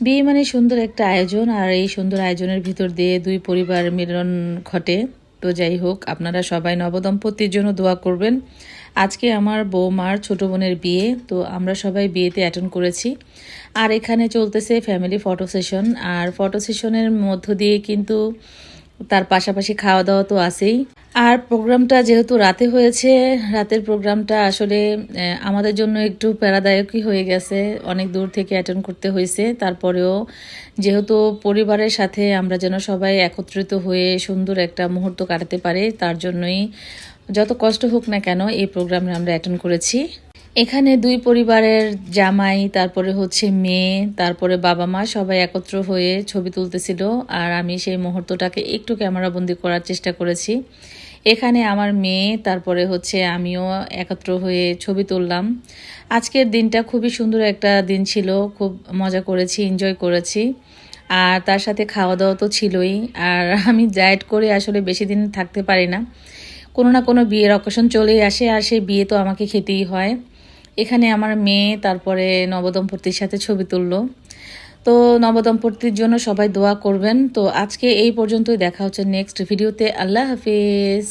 বিয়ে মানে সুন্দর একটা আয়োজন, আর এই সুন্দর আয়োজনের ভিতর দিয়ে দুই পরিবার মিলন ঘটে। তো যাই হোক, আপনারা সবাই নবদম্পতির জন্য দোয়া করবেন। আজকে আমার বৌমার ছোট বোনের বিয়ে, তো আমরা সবাই বিয়েতে অ্যাটেন্ড করেছি। আর এখানে চলতেছে ফ্যামিলি ফটো সেশন আর ফটো সেশনের মধ্য দিয়ে কিন্তু তার পাশাপাশি খাওয়া দাওয়া তো আছেই। আর প্রোগ্রামটা যেহেতু রাতে হয়েছে, রাতের প্রোগ্রামটা আসলে আমাদের জন্য একটু প্যারাদায়কই হয়ে গেছে। অনেক দূর থেকে অ্যাটেন্ড করতে হয়েছে। তারপরেও যেহেতু পরিবারের সাথে আমরা যেন সবাই একত্রিত হয়ে সুন্দর একটা মুহূর্ত কাটাতে পারি, তার জন্যই যত কষ্ট হোক না কেন এই প্রোগ্রামে আমরা অ্যাটেন্ড করেছি। এখানে দুই পরিবারের জামাই, তারপরে হচ্ছে মেয়ে, তারপরে বাবা মা সবাই একত্র হয়ে ছবি তুলতেছিল আর আমি সেই মুহূর্তটাকে একটু ক্যামেরাবন্দি করার চেষ্টা করেছি। এখানে আমার মেয়ে, তারপরে হচ্ছে আমিও একত্র হয়ে ছবি তুললাম। আজকের দিনটা খুবই সুন্দর একটা দিন ছিল, খুব মজা করেছি এনজয় করেছি। আর তার সাথে খাওয়া দাওয়া তো ছিলই, আর আমি ডায়েট করে আসলে বেশি দিন থাকতে পারি না। কোনো না কোনো বিয়ের অকেশন চলেই আসে, আর সেই বিয়ে তো আমাকে খেতেই হয়। এখানে আমার মেয়ে, তারপরে নবদম্পতির সাথে ছবি তুলল। তো নবদম্পতির জন্য সবাই দোয়া করবেন। তো আজকে এই পর্যন্তই, দেখা হচ্ছে নেক্সট ভিডিওতে আল্লাহ হাফিজ।